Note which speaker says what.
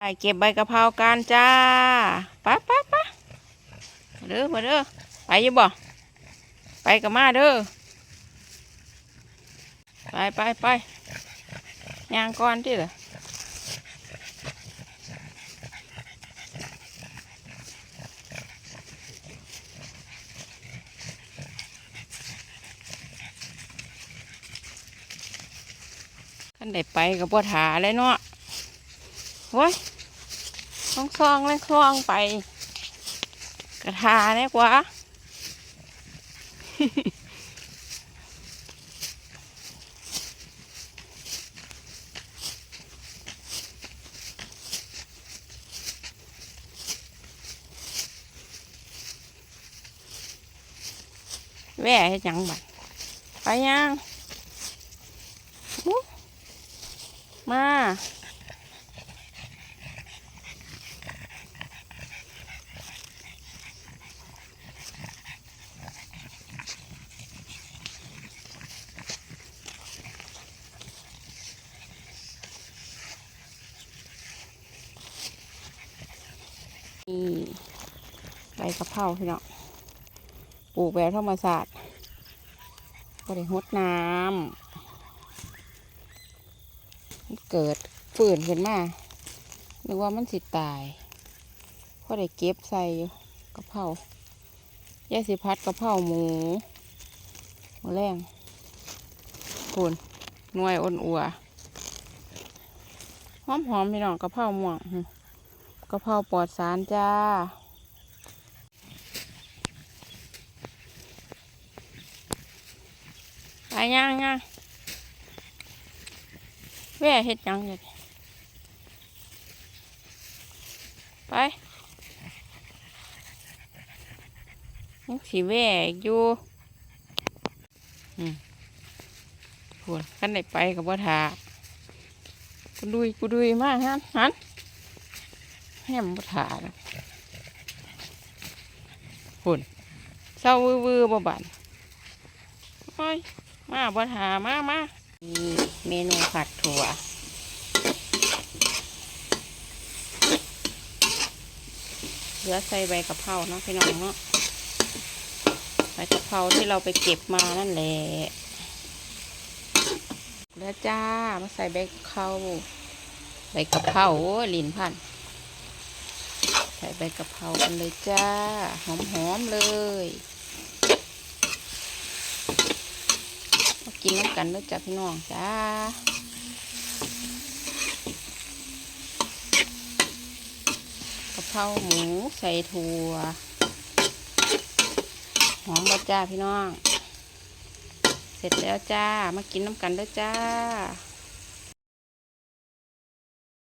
Speaker 1: ไปเก็บใบกะเพรากันจ้าปไปไปมาเด้อมาเด้อไปอยังบ่ไปกับมาเด้อไปไปไปย่างก่อนที่เหรอขันได้ไปกับพ่ถาเลยเนาะ โว้ยคล่องคลองเลยคล่องไป กระทาเนี่ยกว่าแว่ให้จังบัดไปยังมา นี่ใบ กะเพราพี่น้องปลูกแบบธรรมศาสตร์ก็ได้หดน้ำมันเกิดฝืนขึ้นมานึกว่ามันสิตายก็ได้เก็บใส่อยู่กะเพรายาสิพัดกะเพราหมูหมูแรงคุนหน่วยอ้นอัวหอมหอมๆพี่น้องกะเพราม่วงหึกะเพราปลอดสารจ้า ไปย่างย่างแว่เฮ็ดยังเลยไปยังสีแว่อยู่อืมพวนกันได้ไปกับว่าทากูดุยกูดุยมากฮันฮันแหมบ่ถาแล้วหุ่นเศร้าวือวือบ่บันโอ้ย มาบ่ถามามานี่เมนูผัดถั่ว เหลือใส่ใบกะเพราเนาะพี่น้องเนาะ ใบกะเพราที่เราไปเก็บมานั่นแหละแล้วจ้า มาใส่ใบกะเพราใบกะเพราโอ้ลินพัน ใส่ใบกะเพรากันเลยจ้า หอมๆเลยมา กินน้ำกันด้วยจ้าพี่น้องจ้ากะเพราหมูใส่ถั่วหอมแล้วจ้าพี่น้อง เสร็จแล้วจ้า มากินน้ำกันด้วยจ้า